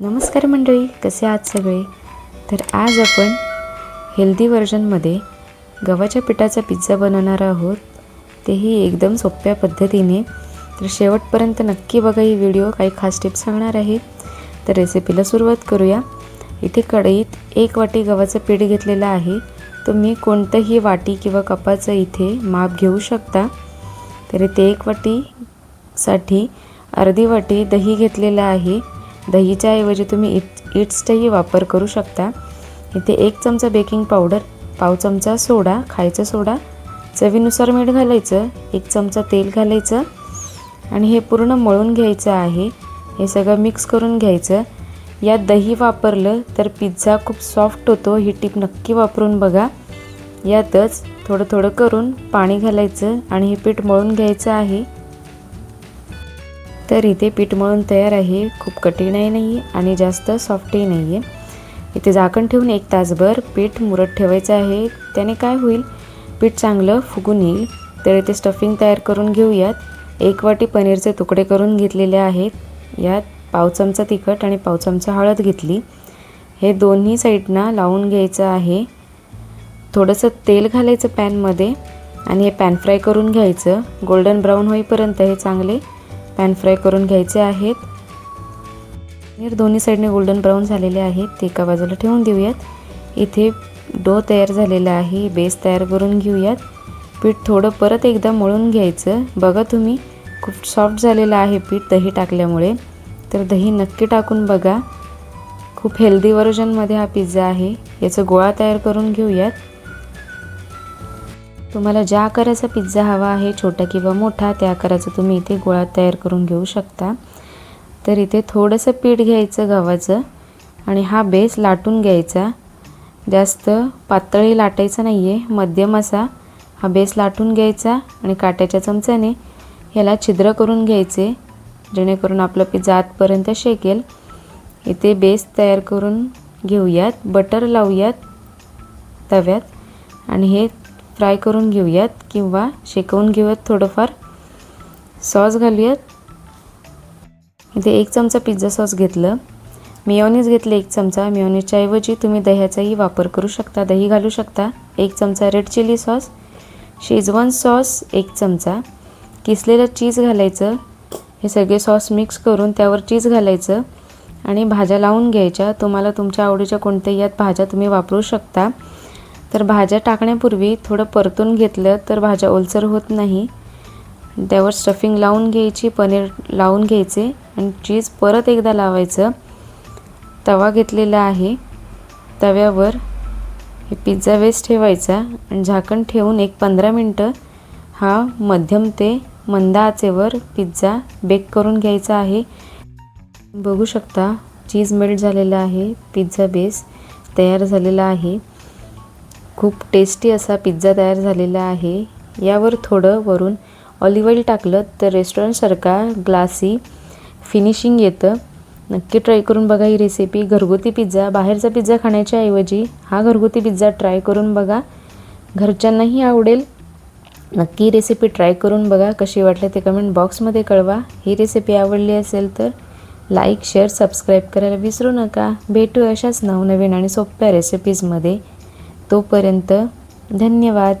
नमस्कार मंडळी कसे आहात सगळे? तर आज आपण हेल्दी व्हर्जनमध्ये गव्हाच्या पिठाचा पिझ्झा बनवणार आहोत. तेही एकदम सोप्या पद्धतीने. तर शेवटपर्यंत नक्की बघा ही व्हिडिओ काही खास टिप्स सांगणार आहे. तर रेसिपीला सुरुवात करूया. इथे कढईत एक वाटी गव्हाचं पीठ घेतलेलं आहे. तुम्ही कोणतंही वाटी किंवा कपाचं इथे माप घेऊ शकता. तर इथे एक वाटीसाठी अर्धी वाटी दही घेतलेलं आहे. दहीच्या ऐवजी तुम्ही इट इट्सचाही वापर करू शकता. इथे एक चमचा बेकिंग पावडर पाव चमचा सोडा खायचा सोडा चवीनुसार मीठ घालायचं एक चमचा तेल घालायचं आणि हे पूर्ण मळून घ्यायचं आहे. हे सगळं मिक्स करून घ्यायचं. यात दही वापरलं तर पिझ्झा खूप सॉफ्ट होतो ही टीप नक्की वापरून बघा. यातच थोडं थोडं करून पाणी घालायचं आणि हे पीठ मळून घ्यायचं आहे. तर इथे पीठ मळून तयार आहे. खूप कठीणही नाही आहे आणि जास्त सॉफ्टही नाही आहे इथे झाकण ठेवून एक तासभर पीठ मुरत ठेवायचं आहे. त्याने काय होईल? पीठ चांगलं फुगून येईल. तर इथे स्टफिंग तयार करून घेऊयात. एक वाटी पनीरचे तुकडे करून घेतलेले आहेत. यात पाव चमचा तिखट आणि पाव चमचा हळद घेतली. हे दोन्ही साईडना लावून घ्यायचं आहे. थोडंसं तेल घालायचं पॅनमध्ये आणि हे पॅन फ्राय करून घ्यायचं. गोल्डन ब्राऊन होईपर्यंत हे चांगले पॅन फ्राय करून घ्यायचे आहेत. पनीर दोन्ही साईडने गोल्डन ब्राऊन झालेले आहेत. ते एका बाजूला ठेवून देऊयात. इथे डो तयार झालेला आहे. बेस तयार करून घेऊयात. पीठ थोडं परत एकदा मळून घ्यायचं. बघा तुम्ही खूप सॉफ्ट झालेलं आहे पीठ दही टाकल्यामुळे. तर दही नक्की टाकून बघा. खूप हेल्दी व्हर्जनमध्ये हा पिझ्झा आहे. याचा गोळा तयार करून घेऊयात. तुम्हाला ज्या आकाराचा पिझ्झा हवा आहे छोटा किंवा मोठा त्या आकाराचा तुम्ही इथे गोळा तयार करून घेऊ शकता. तर इथे थोडंसं पीठ घ्यायचं गव्हाचं आणि हा बेस लाटून घ्यायचा. जास्त पातळी लाटायचं नाही आहे मध्यम असा हा बेस लाटून घ्यायचा आणि काट्याच्या चमच्याने ह्याला छिद्र करून घ्यायचे जेणेकरून आपला पिझ्झा आतपर्यंत शेकेल. इथे बेस तयार करून घेऊयात बटर लावूयात तव्यात आणि हे फ्राय करून घेऊयात किंवा शेकवून घेऊयात थोडंफार. सॉस घालूयात. इथे एक चमचा पिझ्झा सॉस घेतलं. मिओनीज घेतलं एक चमचा. मिओनीजच्या ऐवजी तुम्ही दह्याचाही वापर करू शकता. दही घालू शकता. एक चमचा red chilli sauce schezwan sauce एक चमचा. किसलेलं चीज घालायचं. हे सगळे सॉस मिक्स करून त्यावर चीज घालायचं. आणि भाज्या लावून घ्यायच्या. तुम्हाला तुमच्या आवडीच्या कोणत्याही यात भाज्या तुम्ही वापरू शकता. तर भाज्या टाकण्यापूर्वी थोडं परतून घेतलं तर भाज्या ओलसर होत नाही. त्यावर स्टफिंग लावून घ्यायची पनीर लावून घ्यायचे आणि चीज परत एकदा लावायचं. तवा घेतलेला आहे. तव्यावर हे पिझ्झा वेस्ट ठेवायचा आणि झाकण ठेवून एक पंधरा मिनटं हा मध्यम ते मंद आचेवर पिझ्झा बेक करून घ्यायचा आहे. बघू शकता चीज मेल्ट झालेला आहे पिझ्झा बेस तयार झालेला आहे. खूप टेस्टी असा पिझ्झा तयार झालेला आहे. यावर थोडं वरून ऑलिव्ह ऑइल टाकलं तर रेस्टॉरंटसारखा ग्लासी फिनिशिंग येतं. नक्की ट्राय करून बघा ही रेसिपी घरगुती पिझ्झा बाहेरचा पिझ्झा खाण्याच्या ऐवजी हा घरगुती पिझ्झा ट्राय करून बघा. घरच्यांनाही आवडेल. नक्की रेसिपी ट्राय करून बघा. कशी वाटली ते कमेंट बॉक्समध्ये कळवा. ही रेसिपी आवडली असेल तर लाईक शेअर सबस्क्राईब करायला विसरू नका. भेटू अशाच नवनवीन आणि सोप्या रेसिपीजमध्ये तोपर्यंत धन्यवाद.